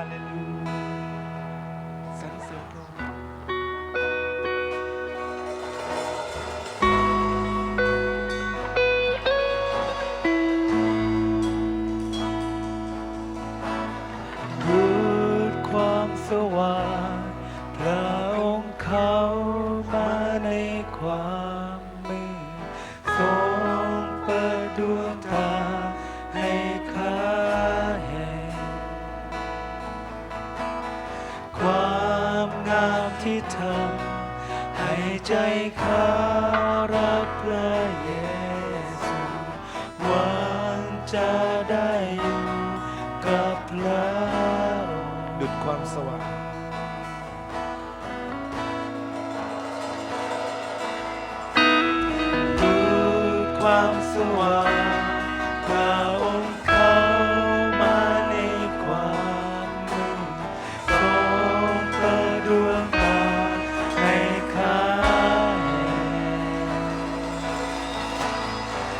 าเลลูยาสรรเสริญพระองค์ดูดความสว่างามที่ทำให้ใจข้ารักพระเยซูหวังจะได้อยู่กับพระดุดความสว่างดูความสว่าง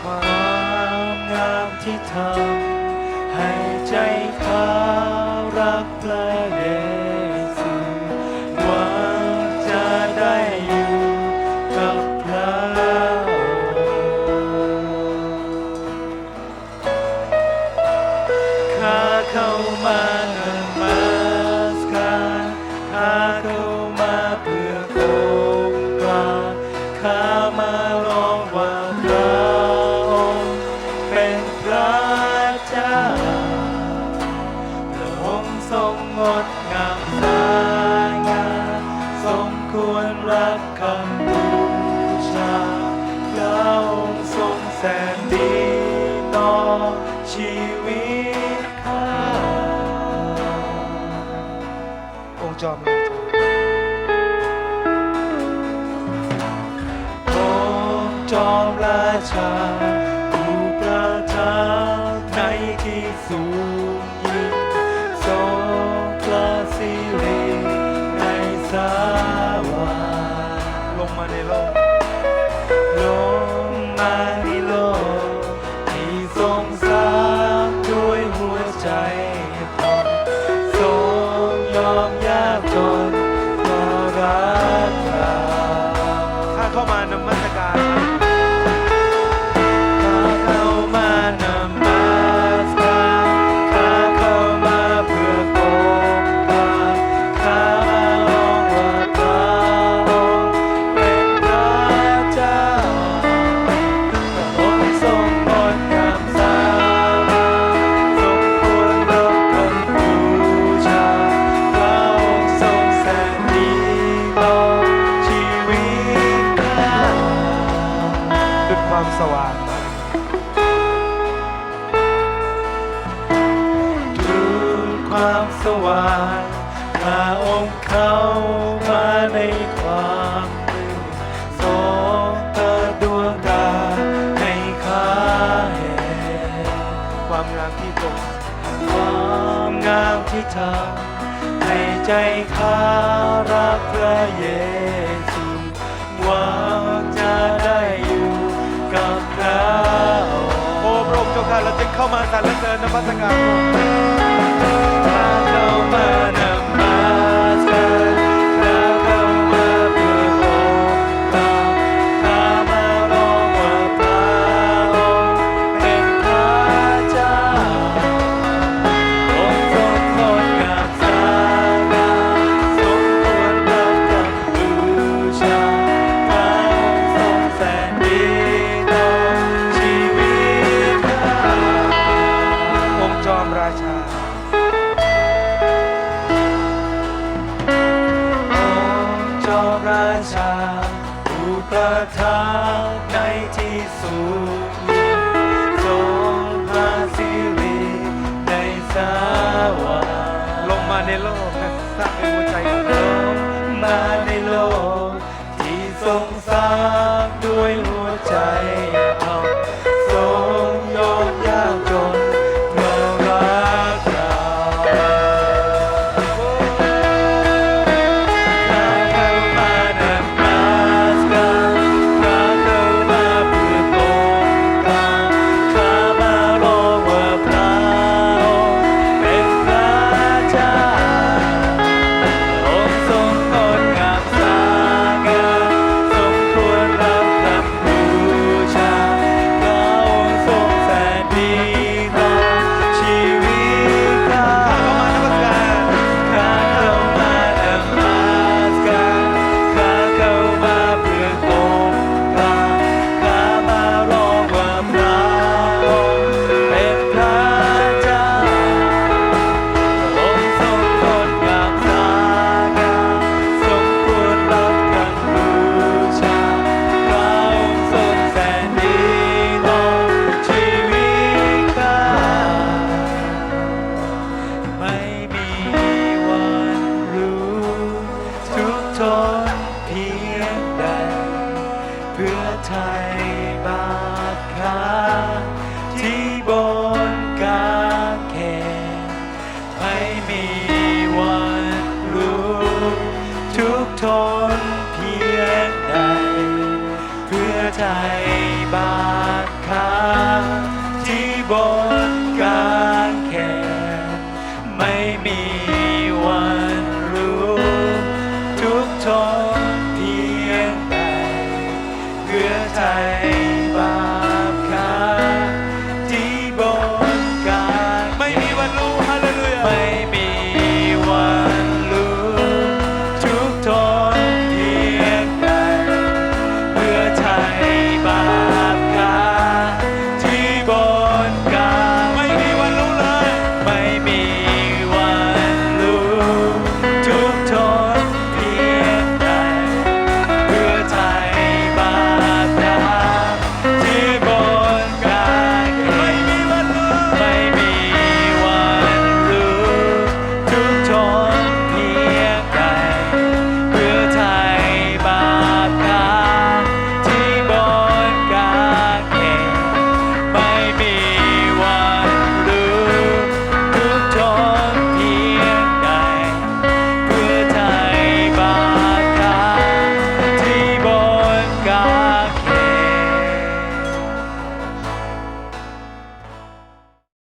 ความงามที่ทำให้ใจข้ารักพระเยซูหวังจะได้อยู่กับพระองค์ข้าเข้ามาเนมัสการข้าเข้ามาเพื่อโอบกาข้ามาร้องว่า ชีวิตข้าองค์จอมราชาองค์จอมราชาผู้ประทับในที่สูงยิ่งทรงพระสิริในสวรรค์ลงมาในโลก สว่างพระองค์เข้ามาในความมืดทรงเปิดวงตาให้ข้าเห็นความงามที่ตรงความงามที่ทำให้ใจข้ารักพระเยซูหวังจะได้อยู่กับพระองค์โอ้พระองค์เจ้าข้าเราจึงเข้ามาสรรเสริญนมัสการพระองค์ ที่ เพียงใด เพื่อไทยบาคาที่บนกาแขนให้มีวันรู้ทุกทนเพียงใด เพื่อไทยบาคา